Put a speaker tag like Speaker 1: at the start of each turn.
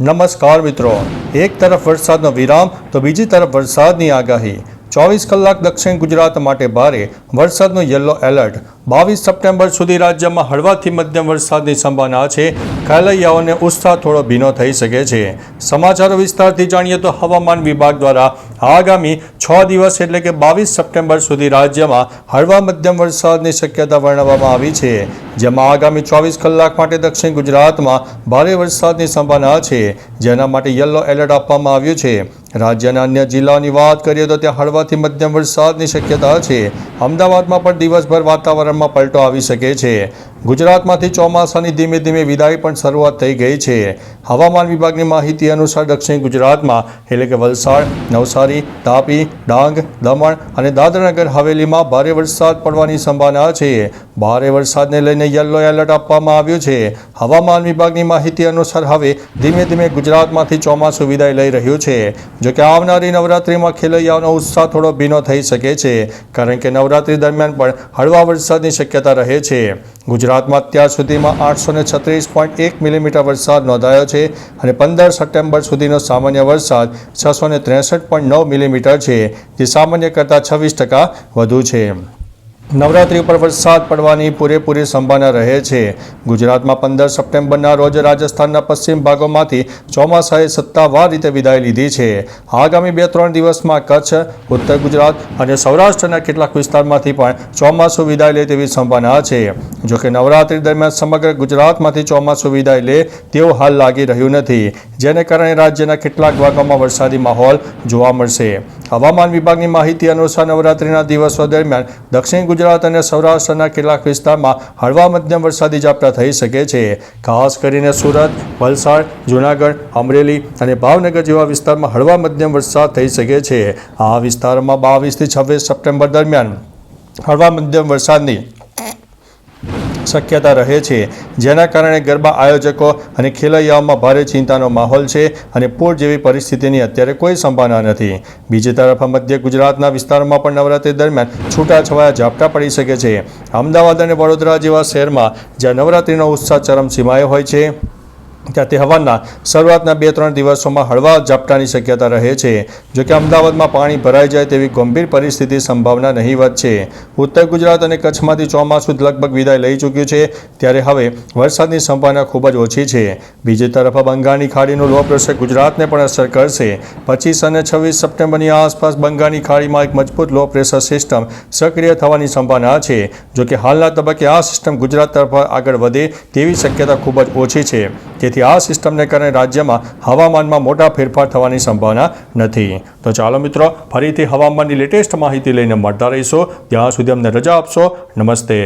Speaker 1: નમસ્કાર મિત્રો. એક તરફ વરસાદનો વિરામ તો બીજી તરફ વરસાદની આગાહી. ચોવીસ કલાક દક્ષિણ ગુજરાત માટે ભારે વરસાદનો યલો એલર્ટ. બાવીસ સપ્ટેમ્બર સુધી રાજ્યમાં હળવાથી મધ્યમ વરસાદની સંભાવના છે. ખેલૈયાઓને ઉત્સાહ થોડો ભીનો થઈ શકે છે. સમાચારો વિસ્તારથી જાણીએ તો હવામાન વિભાગ દ્વારા આગામી છ દિવસ એટલે કે બાવીસ સપ્ટેમ્બર સુધી રાજ્યમાં હળવા મધ્યમ વરસાદની શક્યતા વર્ણવવામાં આવી છે. જેમાં આગામી ચોવીસ કલાક માટે દક્ષિણ ગુજરાતમાં ભારે વરસાદની સંભાવના છે. જેના માટે યલો એલર્ટ આપવામાં આવ્યું છે. રાજ્યના અન્ય જિલ્લાઓની વાત કરીએ તો ત્યાં હળવાથી મધ્યમ વરસાદની શક્યતા છે. અમદાવાદમાં પણ દિવસભર વાતાવરણમાં પલટો આવી શકે છે. ગુજરાતમાંથી ચોમાસાની ધીમે ધીમે વિદાય પણ શરૂઆત થઈ ગઈ છે. હવામાન વિભાગની માહિતી અનુસાર દક્ષિણ ગુજરાતમાં એટલે કે વલસાડ, નવસારી, તાપી, ડાંગ, દમણ અને દાદરાનગર હવેલીમાં ભારે વરસાદ પડવાની સંભાવના છે. ભારે વરસાદને લઈને યલો એલર્ટ આપવામાં આવ્યું છે. હવામાન વિભાગની માહિતી અનુસાર હવે ધીમે ધીમે ગુજરાતમાંથી ચોમાસું વિદાય લઈ રહ્યું છે. જોકે આવનારી નવરાત્રિમાં ખેલૈયાઓનો ઉત્સાહ થોડો ભીનો થઈ શકે છે, કારણ કે નવરાત્રિ દરમિયાન પણ હળવા વરસાદની શક્યતા રહે છે. ગુજરાતમાં અત્યાર સુધીમાં આઠસો ને છત્રીસ પોઈન્ટ એક મિલીમીટર વરસાદ નોંધાયો છે અને પંદર સપ્ટેમ્બર સુધીનો સામાન્ય વરસાદ છસો ને ત્રેસઠ પોઈન્ટ નવ મિલીમીટર છે, જે સામાન્ય કરતાં છવ્વીસ ટકા વધુ છે. નવરાત્રી ઉપર વરસાદ પડવાની પૂરેપૂરી સંભાવના રહે છે. ગુજરાતમાં પંદર સપ્ટેમ્બરના રોજ રાજસ્થાનના પશ્ચિમ ભાગોમાંથી ચોમાસાએ સત્તાવાર રીતે વિદાય લીધી છે. આગામી બે ત્રણ દિવસમાં કચ્છ, ઉત્તર ગુજરાત અને સૌરાષ્ટ્રના કેટલાક વિસ્તારમાંથી પણ ચોમાસું વિદાય લે તેવી સંભાવના છે. જોકે નવરાત્રી દરમિયાન સમગ્ર ગુજરાતમાંથી ચોમાસું વિદાય લે તેવું હાલ લાગી રહ્યું નથી. જેને કારણે રાજ્યના કેટલાક ભાગોમાં વરસાદી માહોલ જોવા મળશે. હવામાન વિભાગની માહિતી અનુસાર નવરાત્રીના દિવસો દરમિયાન દક્ષિણ ગુજરાત અને સૌરાષ્ટ્રના કેટલાક વિસ્તારમાં હળવા મધ્યમ વરસાદી ઝાપટા થઈ શકે છે. ખાસ કરીને સુરત, વલસાડ, જૂનાગઢ, અમરેલી અને ભાવનગર જેવા વિસ્તારમાં હળવા મધ્યમ વરસાદ થઈ શકે છે. આ વિસ્તારોમાં બાવીસથી છવ્વીસ સપ્ટેમ્બર દરમિયાન હળવા મધ્યમ વરસાદની શક્યતા રહે છે. જેના કારણે ગરબા આયોજકો અને ખેલૈયાઓમાં ભારે ચિંતાનો માહોલ છે અને પૂર જેવી પરિસ્થિતિની અત્યારે કોઈ સંભાવના નથી. બીજી તરફ મધ્ય ગુજરાતના વિસ્તારોમાં પણ નવરાત્રી દરમિયાન છૂટાછવાયા ઝાપટા પડી શકે છે. અમદાવાદ અને વડોદરા જેવા શહેરમાં જ્યાં નવરાત્રીનો ઉત્સાહ ચરમસીમાએ હોય છે. ત્યાં તહેવારના શરૂઆતના બે ત્રણ દિવસોમાં હળવા ઝાપટાની શક્યતા રહે છે. જોકે અમદાવાદમાં પાણી ભરાઈ જાય તેવી ગંભીર પરિસ્થિતિ સંભાવના નહીવત છે. ઉત્તર ગુજરાત અને કચ્છમાંથી ચોમાસું લગભગ વિદાય લઈ ચૂક્યું છે. ત્યારે હવે વરસાદની સંભાવના ખૂબ જ ઓછી છે. બીજી તરફ બંગાળની ખાડીનું લો પ્રેશર ગુજરાતને પણ અસર કરશે. પચીસ અને છવ્વીસ સપ્ટેમ્બરની આસપાસ બંગાળની ખાડીમાં એક મજબૂત લો પ્રેશર સિસ્ટમ સક્રિય થવાની સંભાવના છે. જોકે હાલના તબક્કે આ સિસ્ટમ ગુજરાત તરફ આગળ વધે તેવી શક્યતા ખૂબ જ ઓછી છે. તેથી આ સિસ્ટમને કારણે રાજ્યમાં હવામાનમાં મોટા ફેરફાર થવાની સંભાવના નથી. તો ચાલો મિત્રો, ફરીથી હવામાનની લેટેસ્ટ માહિતી લઈને મળતા રહીશો. ત્યાં સુધી અમને રજા આપશો. નમસ્તે.